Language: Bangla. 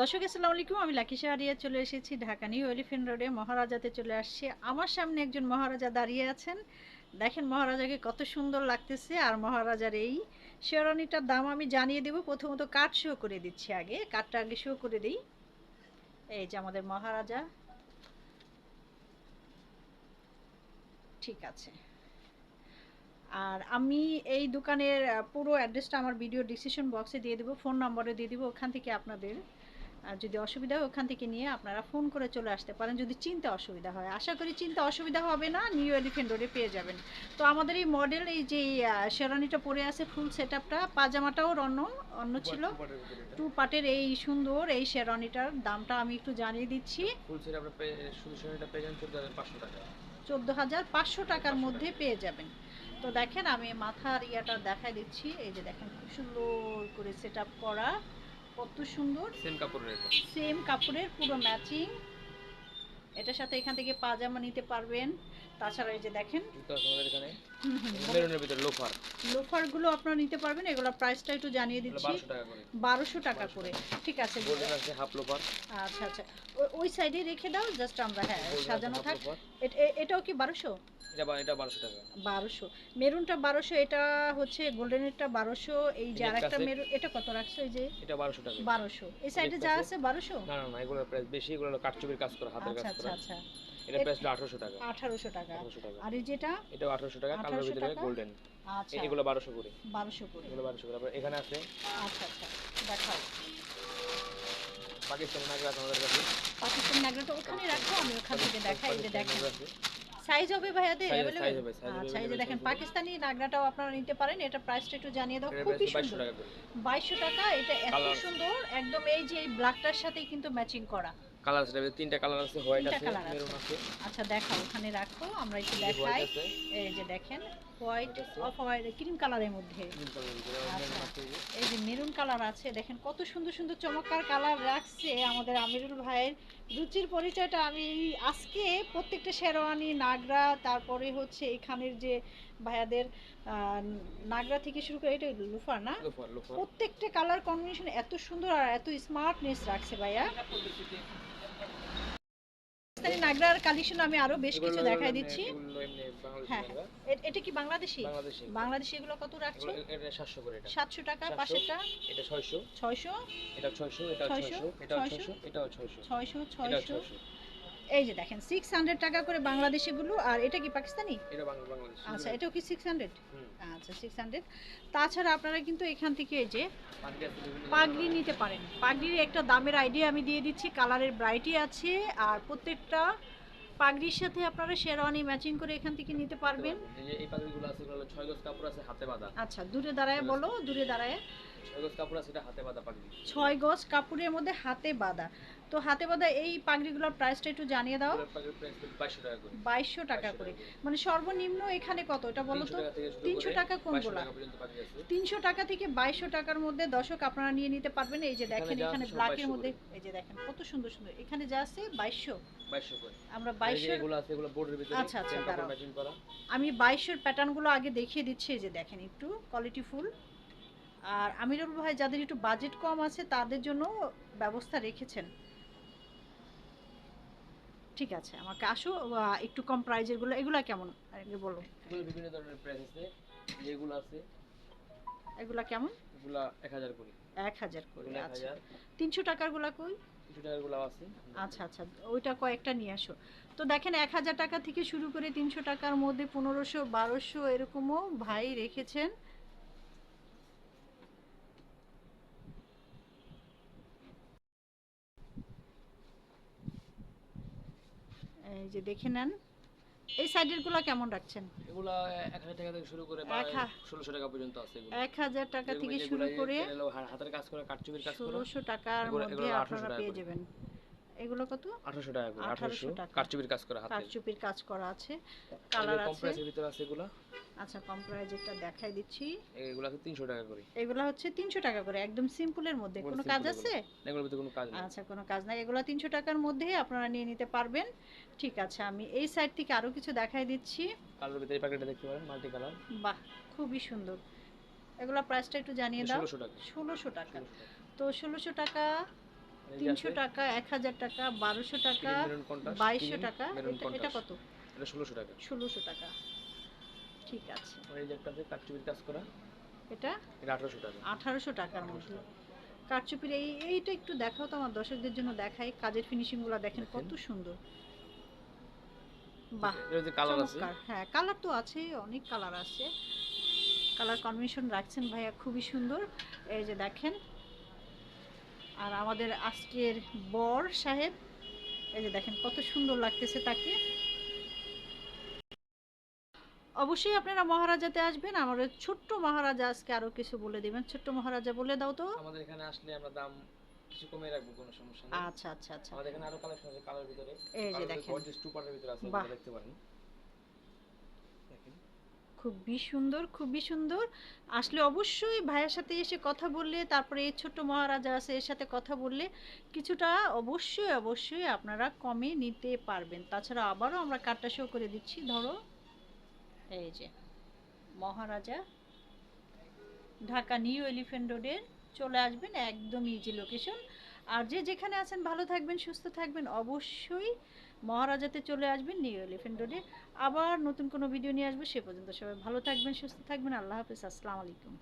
দর্শক, আসসালামু আলাইকুম। আমি লাকি শাহরিয়া চলে এসেছি ঢাকা নিউ এলিফেন্ট রোডে। মহারাজাতে চলে আসছি। আমার সামনে একজন মহারাজা দাঁড়িয়ে আছেন। দেখেন মহারাজাকে কত সুন্দর লাগতেছে। আর মহারাজার এই শেরওয়ানিটার দাম আমি জানিয়ে দেব। প্রথমত কার্ড শো করে দিচ্ছি আগে। কার্ডটা আগে শো করে দিই। এই যে আমাদের মহারাজা। ঠিক আছে। আর আমি এই দোকানের পুরো অ্যাড্রেসটা আমার ভিডিও ডিসিশন বক্সে দিয়ে দেবো। ফোন নম্বরে দিয়ে দেবো। ওখান থেকে আপনাদের আর যদি অসুবিধা হয় ওখান থেকে নিয়ে আপনারা ফোন করে চলে আসতে পারেন যদি চিনতে অসুবিধা হয়। আশা করি চিনতে অসুবিধা হবে না নিউ এলিফেন্ট রোডে পেয়ে যাবেন। তো আমাদের এই মডেল এই যে শেরানিটা পরে আছে ফুল সেট আপটা পাজামাটাও অন্য অন্য ছিল। টু পার্টের এই সুন্দর এই শেরানিটার দামটা আমি একটু জানিয়ে দিচ্ছি। ফুল সেট পে- শুধু সেটা পেয়ে চোদ্দ হাজার পাঁচশো টাকা। চোদ্দ হাজার পাঁচশো টাকার মধ্যে পেয়ে যাবেন। তো দেখেন আমি মাথার ইয়াটা দেখাই দিচ্ছি। এই যে দেখেন খুব সুন্দর করে সেট আপ করা। কত সুন্দর। সেম কাপড়ের এটা। সেম কাপড়ের পুরো ম্যাচিং এটার সাথে এখান থেকে পাজামা নিতে পারবেন। তাছাড়া এই যে দেখেন। মেরুনের ভিতরে লোফার। লোফারগুলো আপনারা নিতে পারবেন এগুলোর প্রাইসটা একটু জানিয়ে দিচ্ছি। বারোশো টাকা করে। ঠিক আছে গোল্ডেন আছে হাফ লোফার আচ্ছা আচ্ছা। ওই সাইডে রেখে দাও জাস্ট আমরা হ্যাঁ সাজানো থাক। এটাও কি বারোশো? মেরুনটা বারোশো এটা হচ্ছে গোল্ডেনেরটা বারোশো। এই যে একটা মেরুন এটা কত রাখছো এই যে? এটা বারোশো টাকা। বারোশো। এই সাইডে যা আছে বারোশো? না না না এগুলোর প্রাইস বেশি এগুলো কাঠচুপির কাজ করা হাতের আচ্ছা কাজ আচ্ছা আচ্ছা। এটা প্রাইস হলো আঠারোশো টাকা। আঠারোশো টাকা। আর এই যেটা? এটাও আঠারোশো টাকা কালোর 1800 ভিতরে গোল্ডেন আচ্ছা। এগুলো বারোশো করে। বারোশো করে। এগুলো বারোশো করে। আবার এখানে আছে আচ্ছা আচ্ছা। দেখাও। পাকিস্তানি নাগরা আমাদের কাছে। পাকিস্তান নাগরাটা ওখানে রাখো আমি ওখান থেকে দেখাই এই যে দেখেন। সাইজ হবে ভাইয়াদের হবে, আচ্ছা এই যে দেখেন পাকিস্তানি নাগরাটাও আপনারা নিতে পারেন। এটা প্রাইসটা একটু জানিয়ে দাও। খুবই সুন্দর। টাকা করে। বাইশশো টাকা এটা এত সুন্দর একদম এই যে এই ব্ল্যাকটার সাথেই কিন্তু ম্যাচিং করা। কালার আছে তিনটা কালার আছে হোয়াইট আছে। মেরুন আছে। আচ্ছা দেখাও ওখানে রাখো। আমরা একটু দেখাই। এই যে দেখেন হোয়াইট। অফ হোয়াইট ক্রিম কালারের মধ্যে। এই যে। মেরুন কালার আছে দেখেন কত সুন্দর সুন্দর চমৎকার কালার রাখছে আমাদের আমিরুল ভাইয়ের রুচির পরিচয়টা। আমি আজকে প্রত্যেকটা শেরওয়ানি নাগরা তারপরে হচ্ছে এখানের যে ভাইয়াদের নাগরা থেকে শুরু করে এটা লুফার না? প্রত্যেকটা কালার কম্বিনেশন এত সুন্দর আর এত স্মার্টনেস রাখছে ভাইয়া। পাকিস্তানি নাগরার কালেকশন আমি আরও বেশ কিছু দেখাই দিচ্ছি। হ্যাঁ, এটা কি বাংলাদেশি? বাংলাদেশি। এগুলো কত রাখছো? এটা 700 করে এটা। সাতশো টাকা 700 পাশেরটা? এটা 600 ছয়শো? এটা 600 এটা 600, 600 এটা 600, 600 এটাও 600 ছয়শো এটা ছয়শো? 600 এই যে দেখেন সিক্স হান্ড্রেড টাকা করে বাংলাদেশিগুলো আর এটা কি পাকিস্তানি? আচ্ছা এটাও কি সিক্স হান্ড্রেড আচ্ছা সিক্স হান্ড্রেড তাছাড়া আপনারা কিন্তু এখান থেকে এই যে পাগড়ি নিতে পারেন। পাগড়ির একটা দামের আইডিয়া আমি দিয়ে দিচ্ছি কালারের ব্রাইটি আছে আর প্রত্যেকটা পাগড়ির সাথে আপনারা শেরওয়ানি ম্যাচিং করে এখান থেকে নিতে পারবেন। এই যে এই পাগড়িগুলো আছে 6 গজ কাপড় আছে হাতে বাঁধা। আচ্ছা দূরে দাঁড়ায় বলো দূরে দাঁড়ায়। 6 গজ কাপড় আছে এটা হাতে বাঁধা পাগড়ি। ছয় গজ কাপড়ের মধ্যে হাতে বাঁধা। তো হাতে বাঁধা এই পাগড়িগুলোর প্রাইসটা একটু জানিয়ে দাও। এগুলোর পাগড়ির প্রাইস 2200 টাকা করে। বাইশশো টাকা করে। মানে সর্বনিম্ন এখানে কত? এটা বলো তো। টাকা থেকে শুরু 300 করে টাকা 2200 কোনগুলা? তিনশো টাকা থেকে বাইশশো টাকার মধ্যে দর্শক আপনারা নিয়ে নিতে পারবেন। এই যে দেখেন এখানে ব্ল্যাকের মধ্যে এই যে দেখেন কত সুন্দর সুন্দর। এখানে যা আছে বাইশশো। আমরা আচ্ছা, আচ্ছা, আমি বাইশশোর প্যাটার্নগুলো আগে দেখিয়ে দিচ্ছি এই যে দেখেন একটু কোয়ালিটি ফুল আর আমিরুল ভাই যাদের একটু বাজেট কম আছে তাদের জন্য ব্যবস্থা রেখেছেন। ঠিক আছে আমাকে আসো একটু কম প্রাইজেরগুলো এগুলা কেমন? আগে বলো। বিভিন্ন ধরনের প্রাইস আছে যেগুলো আছে। এগুলা কেমন? এগুলা 1000 করে। এক হাজার করে এগুলো আচ্ছা। 1000 তিনশো টাকারগুলা কই? কিছু টাকারগুলো আছে। আচ্ছা আচ্ছা ওইটা কয়েকটা নিয়ে আসো। তো দেখেন এক হাজার টাকা থেকে শুরু করে তিনশো টাকার মধ্যে পনেরোশো বারোশো এরকমও ভাই রেখেছেন। এই যে দেখে নেন। এই সাইডেরগুলা কেমন রাখছেন? এগুলা 1000 টাকা থেকে শুরু করে এক হা- 1600 টাকা পর্যন্ত আছে এগুলো। এক হাজার টাকা থেকে শুরু করে হাতের কাজ করে কাটচুপির কাজ করে ষোলোশো টাকার এগুলো- মধ্যে আপনারা পেয়ে যাবেন। এগুলো কত? 1800 টাকা করে 1800 1800 টাকা। কাজ করে হাতে। কারচুপির কাজ করা আছে। কালার আছে। কম্প্রেসের ভিতরে আছে এগুলা? আচ্ছা দেখাই দিচ্ছি। এগুলো আছে 300 টাকা করে। এগুলো হচ্ছে তিনশো টাকা করে একদম সিম্পলের মধ্যে। কোনো কাজ আছে? এগুলোর ভিতরে কোনো কাজ নেই। আচ্ছা কোনো কাজ নাই। এগুলো তিনশো টাকার মধ্যে আপনারা নিয়ে নিতে পারবেন। ঠিক আছে আমি এই সাইড থেকে আরও কিছু দেখাই দিচ্ছি। কালার ভিতরে প্যাকেটটা দেখতে পারেন মাল্টি কালার বাহ খুবই সুন্দর। এগুলো প্রাইসটা একটু জানিয়ে দাও। 1600 টাকা। ষোলোশো টাকা। 1600 টাকা। তো ষোলোশো টাকা এই যে তিনশো টাকা এক হাজার টাকা বারোশো টাকা বাইশশো টাকা এটা- কত? এটা ষোলোশো টাকা। ষোলোশো টাকা। ঠিক আছে। আর এই যে একটা আছে কাটচুপির কাজ করা। এটা? এটা আঠারোশো টাকা। আঠারোশো টাকার মধ্যে। কারচুপির এই এইটা একটু দেখাও তো আমার দর্শকদের জন্য দেখাই। কাজের ফিনিশিংগুলো দেখেন দেখেন। কত সুন্দর। বাহ কালার আছে। হ্যাঁ কালার তো আছে অনেক কালার আছে। কালার কম্বিনেশন রাখছেন ভাইয়া খুবই সুন্দর। এই যে দেখেন আর আমাদের আজকের বর সাহেব এই যে দেখেন কত সুন্দর লাগতেছে তাকে। অবশ্যই আপনারা মহারাজাতে আসবেন ওই ছোট্ট মহারাজা আজকে আরও কিছু বলে দিবেন। ছোট্ট মহারাজা বলে দাও তো। আমাদের এখানে আসলে আমরা দাম কিছু কমে রাখব কোনো সমস্যা নেই। আচ্ছা আচ্ছা আচ্ছা। আমাদের এখানে আরও কালেকশন আছে কালার ভিতরে। এই যে দেখেন। ভিতরে আছে দেখতে পারেন। খুবই সুন্দর খুবই সুন্দর। আসলে অবশ্যই ভাইয়ের সাথে এসে কথা বললে, তারপরে এই ছোট্ট মহারাজা আছে, এর সাথে কথা বললে কিছুটা অবশ্যই অবশ্যই আপনারা কমে নিতে পারবেন। তাছাড়া আবারও আমরা কার্ডটা শো করে দিচ্ছি, ধরো। এই যে, মহারাজা ঢাকা নিউ এলিফেন্ট রোডের চলে আসবেন, একদম ইজি লোকেশন আর যে যেখানে আছেন, ভালো থাকবেন, সুস্থ থাকবেন, অবশ্যই মহারাজাতে চলে আসবেন, নিউ এলিফেন্ট রোডে। আবার নতুন কোনো ভিডিও নিয়ে আসব, সে পর্যন্ত সবাই ভালো থাকবেন, সুস্থ থাকবেন, আল্লাহ হাফিজ, আসসালামু আলাইকুম।